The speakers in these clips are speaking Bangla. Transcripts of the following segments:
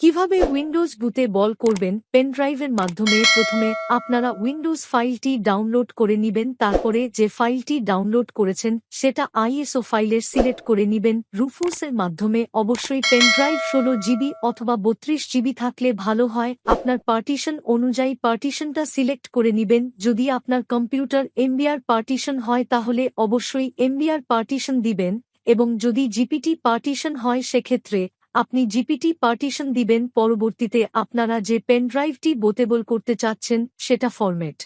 কীভাবে উইন্ডোজ বুতে বল করবেন পেনড্রাইভের মাধ্যমে? প্রথমে আপনারা উইন্ডোজ ফাইলটি ডাউনলোড করে নিবেন, তারপরে যে ফাইলটি ডাউনলোড করেছেন, সেটা আইএসও ফাইলের সিলেক্ট করে নিবেন। রুফুসের মাধ্যমে অবশ্যই পেনড্রাইভ ষোলো জিবি অথবা বত্রিশ জিবি থাকলে ভালো হয়। আপনার পার্টিশন অনুযায়ী পার্টিশনটা সিলেক্ট করে নিবেন। যদি আপনার কম্পিউটার এমবিআর পার্টিশন হয়, তাহলে অবশ্যই এমবিআর পার্টিশন দিবেন এবং যদি জিপিটি পার্টিশন হয়, সেক্ষেত্রে আপনি জিপিটি পার্টিশন দিবেন, পরবর্তীতে আপনারা যে পেনড্রাইভটি বোতেবল করতে চাচ্ছেন, সেটা ফরম্যাট।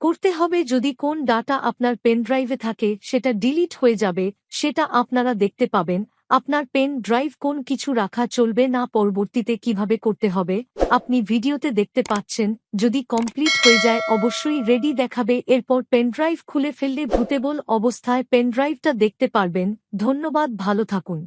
করতে হবে যদি কোন ডাটা আপনার পেনড্রাইভে থাকে, সেটা ডিলিট হয়ে যাবে, সেটা আপনারা দেখতে পাবেন, আপনার পেন ড্রাইভ কোন কিছু রাখা চলবে না, পরবর্তীতে কীভাবে করতে হবে, আপনি ভিডিওতে দেখতে পাচ্ছেন, যদি কমপ্লিট হয়ে যায়, অবশ্যই রেডি দেখাবে, এরপর পেনড্রাইভ খুলে ফেললে ভূতেবল অবস্থায় পেনড্রাইভটা দেখতে পারবেন, ধন্যবাদ, ভালো থাকুন।